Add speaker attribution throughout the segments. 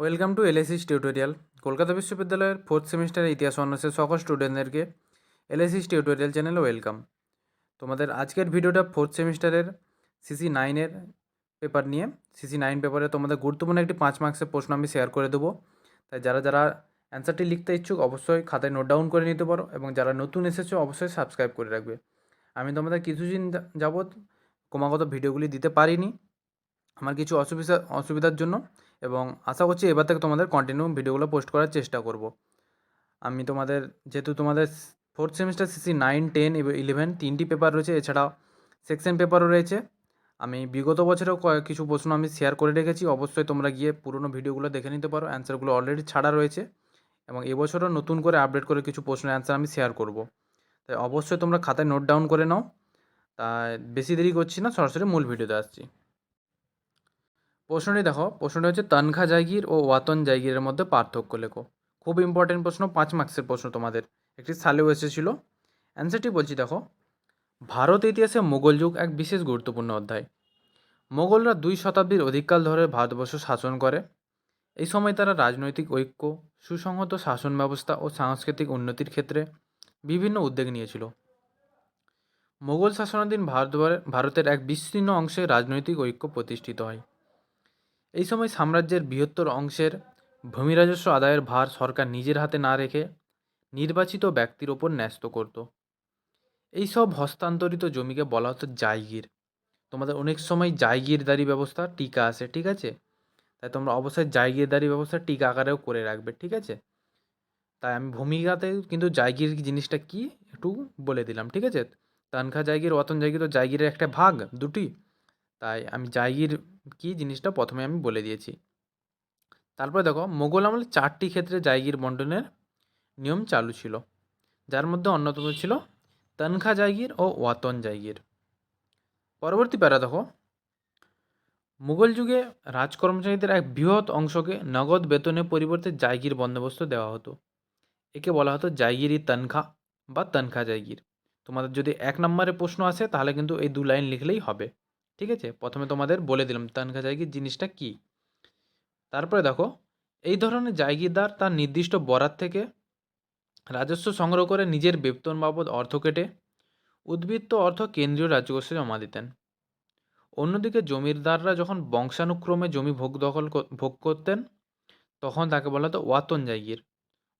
Speaker 1: Welcome to এলএসিস tutorial. Kolkata বিশ্ববিদ্যালয়ের fourth সেমিস্টারের ইতিহাস অনার্সের সকল স্টুডেন্টদেরকে এলএসিস টিউটোরিয়াল চ্যানেলে ওয়েলকাম। তোমাদের আজকের ভিডিওটা ফোর্থ সেমিস্টারের সিসি নাইনের পেপার নিয়ে। সিসি নাইন পেপারে তোমাদের গুরুত্বপূর্ণ একটি পাঁচ মার্কসের প্রশ্ন আমি শেয়ার করে দেবো। তাই যারা যারা অ্যান্সারটি লিখতে ইচ্ছুক, অবশ্যই খাতায় নোট ডাউন করে নিতে পারো এবং যারা নতুন এসেছ, অবশ্যই সাবস্ক্রাইব করে রাখবে। আমি তোমাদের কিছুদিন যাবৎ ক্রমাগত ভিডিওগুলি দিতে পারিনি। আমার কিছু অসুবিধা অসুবিধার জন্য এবং আশা করছি এবার থেকে তোমাদের কন্টিনিউ ভিডিওগুলো পোস্ট করার চেষ্টা করব। আমি তোমাদের, যেহেতু তোমাদের fourth semester C C nine ten eleven তিনটি পেপার রয়েছে, এছাড়াও সেকশন পেপারও রয়েছে। আমি বিগত বছরেও কিছু প্রশ্ন আমি শেয়ার করে রেখেছি, অবশ্যই তোমরা গিয়ে পুরনো ভিডিওগুলো দেখে নিতে পারো অ্যান্সারগুলো অলরেডি ছাড়া রয়েছে। এবং এবছরও নতুন করে আপডেট করে কিছু প্রশ্নের অ্যান্সার আমি শেয়ার করব। তাই অবশ্যই তোমরা খাতায় নোট ডাউন করে নাও। তাই বেশি দেরি করছি না, সরাসরি মূল ভিডিওতে আসছি। প্রশ্নটি দেখো, প্রশ্নটি হচ্ছে তনখা জায়গির ও ওয়াতন জায়গিরের মধ্যে পার্থক্য লেখো। খুব ইম্পর্টেন্ট প্রশ্ন, পাঁচ মার্কসের প্রশ্ন তোমাদের। একটি সালেও এসেছিল। অ্যান্সারটি বলছি, দেখো। ভারত ইতিহাসে মোগল যুগ এক বিশেষ গুরুত্বপূর্ণ অধ্যায়। মোগলরা দুই শতাব্দীর অধিককাল ধরে ভারতবর্ষ শাসন করে। এই সময় তারা রাজনৈতিক ঐক্য, সুসংহত শাসন ব্যবস্থা ও সাংস্কৃতিক উন্নতির ক্ষেত্রে বিভিন্ন উদ্যোগ নিয়েছিল। মোগল শাসনাধীন ভারত ভারতের এক বিস্তীর্ণ অংশে রাজনৈতিক ঐক্য প্রতিষ্ঠিত হয়। এই সময় সাম্রাজ্যের বৃহত্তর অংশের ভূমি রাজস্ব আদায়ের ভার সরকার নিজের হাতে না রেখে নির্বাচিত ব্যক্তির ওপর ন্যস্ত করত। এই সব হস্তান্তরিত জমিকে বলা হতো জায়গির তোমাদের অনেক সময় জায়গিরদারি ব্যবস্থা টিকা আছে, ঠিক আছে? তাই তোমরা অবশ্যই জায়গিরদারি ব্যবস্থা টিকা আকারেও করে রাখবে, ঠিক আছে? তাই আমি ভূমিকাতে কিন্তু জায়গির জিনিসটা কি একটু বলে দিলাম, ঠিক আছে? তানখা জায়গির অতন জায়গির তো জায়গিরের একটা ভাগ, দুটি। তাই আমি জায়গির কি জিনিসটা প্রথমে আমি বলে দিয়েছি। তারপরে দেখো, মোগল আমলে চারটি ক্ষেত্রে জায়গির বন্টনের নিয়ম চালু ছিল। যার মধ্যে অন্যতম ছিল তনখা জায়গির ও ওয়াতন জায়গির পরবর্তী প্যারা দেখো মুঘল যুগে রাজকর্মচারীদের এক বৃহৎ অংশকে নগদ বেতনের পরিবর্তে জায়গির বন্দোবস্ত দেওয়া হতো। একে বলা হতো জায়গিরি তনখা বা তনখা জায়গির তোমাদের যদি এক নম্বরে প্রশ্ন আসে, তাহলে কিন্তু এই দু লাইন লিখলেই হবে। ঠিক আছে? প্রথমে তোমাদের বলে দিলাম তানখা জায়গির জিনিসটা কি? তারপরে দেখো, এই ধরনের জায়গিরদার তার নির্দিষ্ট বরাত থেকে রাজস্ব সংগ্রহ করে নিজের বেতন বাবদ অর্থ কেটে উদ্বৃত্ত অর্থ কেন্দ্রীয় রাজকোষে জমা দিতেন। অন্যদিকে জমিদাররা যখন বংশানুক্রমে জমি ভোগ দখল ভোগ করতেন, তখন তাকে বলা হতো ওয়াতন জায়গির।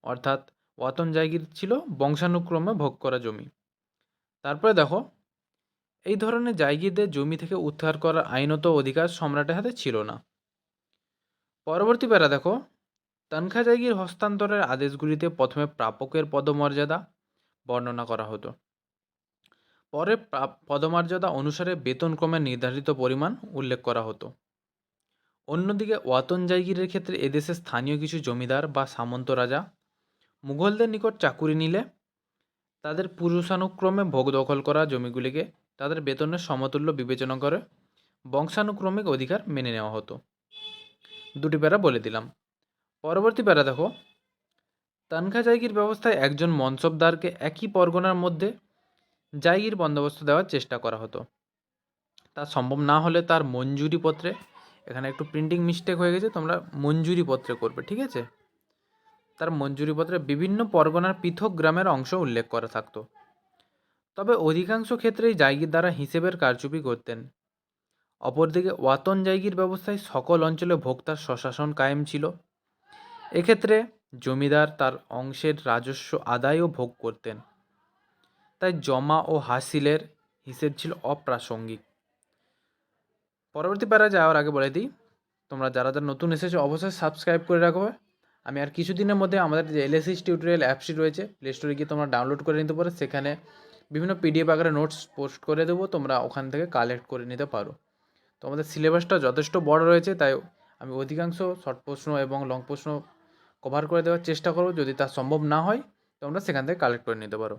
Speaker 1: অর্থাৎ ওয়াতন জায়গির ছিল বংশানুক্রমে ভোগ করা জমি। তারপরে দেখো এই ধরনের জায়গিরদের জমি থেকে উদ্ধার করার আইনত অধিকার সম্রাটের হাতে ছিল না। পরবর্তী প্যারা দেখো। তনখা জায়গির হস্তান্তরের আদেশগুলিতে প্রথমে প্রাপকের পদমর্যাদা বর্ণনা করা হতো। পরে প্রা- পদমর্যাদা অনুসারে বেতনক্রমে নির্ধারিত পরিমাণ উল্লেখ করা হতো। অন্যদিকে ওয়াতন জায়গিরের ক্ষেত্রে এদেশে স্থানীয় কিছু জমিদার বা সামন্ত রাজা মুঘলদের নিকট চাকুরি নিলে তাদের পুরুষানুক্রমে ভোগ দখল করা জমিগুলিকে তাদের বেতনের সমতুল্য বিবেচনা করে বংশানুক্রমিক অধিকার মেনে নেওয়া হতো। দুটি প্যারা বলে দিলাম। পরবর্তী প্যারা দেখো। তানখা জায়গির ব্যবস্থায় একজন মনসবদারকে একই পরগনার মধ্যে জায়গির বন্দোবস্ত দেওয়ার চেষ্টা করা হতো। তা সম্ভব না হলে তার মঞ্জুরি পত্রে, এখানে একটু প্রিন্টিং মিস্টেক হয়ে গেছে, তোমরা মঞ্জুরি পত্রে করবে, ঠিক আছে? তার মঞ্জুরি পত্রে বিভিন্ন পরগনার পৃথক গ্রামের অংশ উল্লেখ করা থাকতো। তবে অধিকাংশ ক্ষেত্রেই জায়গির দ্বারা হিসেবের কারচুপি করতেন। অপরদিকে ওয়াতন জায়গির ব্যবস্থায় সকল অঞ্চলে ভোক্তার স্বশাসন কায়েম ছিল। এক্ষেত্রে জমিদার তার অংশের রাজস্ব আদায়ও ভোগ করতেন। তাই জমা ও হাসিলের হিসেব ছিল অপ্রাসঙ্গিক। পরবর্তী প্যারা যাওয়ার আগে বলে দিই, তোমরা যারা যারা নতুন এসেছ অবশ্যই সাবস্ক্রাইব করে রাখো। আমি আর কিছুদিনের মধ্যে আমাদের যে এলএসিস টিউটোরিয়াল অ্যাপসটি রয়েছে প্লে স্টোরে গিয়ে তোমরা ডাউনলোড করে নিতে পারো। সেখানে বিভিন্ন পিডিএফ আকারে নোটস পোস্ট করে দেবো, তোমরা ওখান থেকে কালেক্ট করে নিতে পারো। তো আমাদের সিলেবাসটা যথেষ্ট বড় রয়েছে, তাই আমি অধিকাংশ শর্ট প্রশ্ন এবং লং প্রশ্ন কভার করে দেওয়ার চেষ্টা করব। যদি তা সম্ভব না হয়, তোমরা সেখান থেকে কালেক্ট করে নিতে পারো।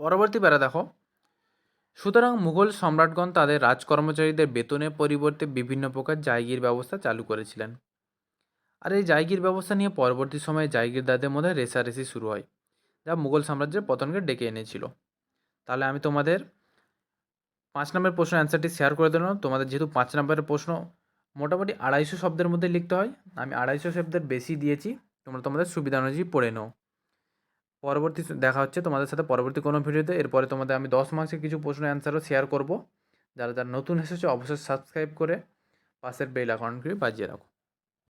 Speaker 1: পরবর্তী বেড়া দেখো। সুতরাং মুঘল সম্রাটগণ তাদের রাজকর্মচারীদের বেতনের পরিবর্তে বিভিন্ন প্রকার জায়গির ব্যবস্থা চালু করেছিলেন। আর এই জায়গির ব্যবস্থা নিয়ে পরবর্তী সময়ে জায়গিরদারদের মধ্যে রেষারেষি শুরু হয়, যা মুঘল সাম্রাজ্যের পতনকে ডেকে এনেছিল। তাহলে আমি তোমাদের পাঁচ নম্বরের প্রশ্ন অ্যান্সারটি শেয়ার করে দিলাম। তোমাদের যেহেতু পাঁচ নম্বরের প্রশ্ন মোটামুটি আড়াইশো শব্দের মধ্যে লিখতে হয়, আমি আড়াইশো শব্দের বেশি দিয়েছি, তোমরা তোমাদের সুবিধা অনুযায়ী পড়ে নাও। পরবর্তী দেখা হচ্ছে তোমাদের সাথে পরবর্তী কোনো ভিডিওতে, এরপরে তোমাদের আমি দশ মার্ক্সের কিছু প্রশ্ন অ্যান্সারও শেয়ার করব। যারা যারা নতুন এসেছে, অবশ্যই সাবস্ক্রাইব করে পাশের বেল অ্যাকাউন্টগুলি বাজিয়ে রাখো।